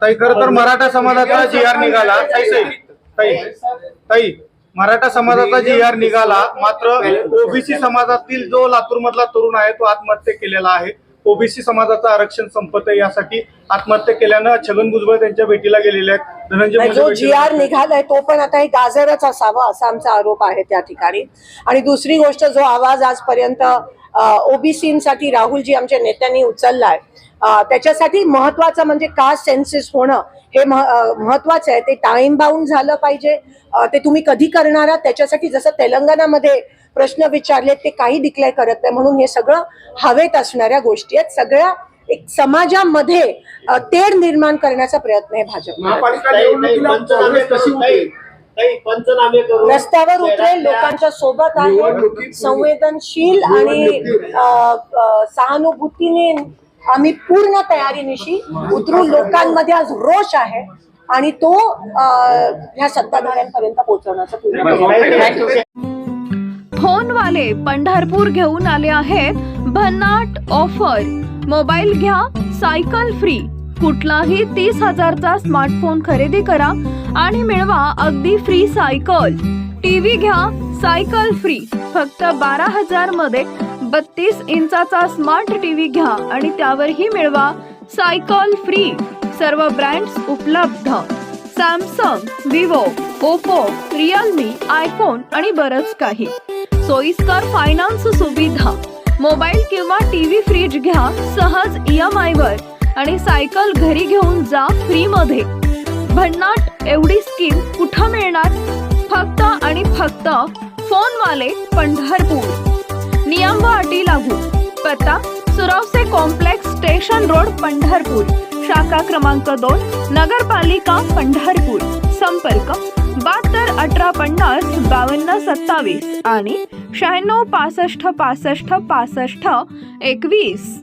ताई खर तर मराठा समाजाचा जी आर निघाला. ताई ताई ताई ताई मराठा समाजाचा जी आर निघाला. मात्र ओबीसी समाजातील जो लातूर मधला तरुण आहे तो आत्महत्या केलेला आहे. ओबीसी समाजाचं आरक्षण संपत आहे यासाठी आत्महत्या केल्यानं छगन भुजबळ त्यांच्या भेटीला गेलेले आहेत. धनंजय जो जी आर निघालाय तो पण आता हे गाजरच असावा असा आमचा आरोप आहे त्या ठिकाणी. आणि दुसरी गोष्ट जो आवाज आजपर्यंत ओबीसीसाठी राहुलजी आमच्या नेत्यांनी उचललाय त्याच्यासाठी महत्वाचं म्हणजे कास्ट सेन्सिस होणं हे महत्वाचं आहे. ते टाइम बाउंड झालं पाहिजे. ते तुम्ही कधी करणार आहात? त्याच्यासाठी जसं तेलंगणामध्ये प्रश्न विचारले ते काही डिक्लेअर करत नाही. म्हणून हे सगळं हवेत असणाऱ्या गोष्टी आहेत. सगळ्या एक समाजामध्ये तेढ निर्माण करण्याचा प्रयत्न आहे भाजप. रस्त्यावर उतरेल लोकांच्या सोबत आहे. संवेदनशील आणि सहानुभूतीने आम्ही पूर्ण तयारीनिशी उतरून लोकांमध्ये आज रोष आहे आणि तो ह्या सत्ताधाऱ्यांपर्यंत पोहोचवण्याचा पूर्ण प्रयत्न आहे. फोनवाले पंढरपूर घेऊन आले आहेत. भन्नाट ऑफर. मोबाईल घ्या सायकल फ्री. कुठलाही तीस हजारचा स्मार्टफोन खरेदी करा आणि मिळवा अगदी फ्री सायकल. टीव्ही घ्या सायकल फ्री. फक्त बारा हजारमध्ये बत्तीस इंचाचा स्मार्ट टीव्ही घ्या आणि त्यावरही मिळवा सायकल फ्री. सर्व ब्रँड्स उपलब्ध. Samsung Vivo Oppo Realme iPhone आणि बरंच काही. सोयीस्कर फायनान्स सुविधा. मोबाईल किंवा टीव्ही फ्रीज घ्या सहज ई एम वर आणि सायकल घरी घेऊन जा फ्री मध्ये. भन्नाट एवढी स्कीम कुठं मिळणार? फक्त आणि फक्त फोनवाले पंढरपूर. नियम व अटी लागू. पत्ता सुरावसे कॉम्प्लेक्स स्टेशन रोड पंढरपूर. शाखा क्रमांक दोन नगरपालिका पंढरपूर. संपर्क बहात्तर अठरा पन्नास बावन्न सत्तावीस आणि शहाण्णव पासष्ट पासष्ट पासष्ट एकवीस.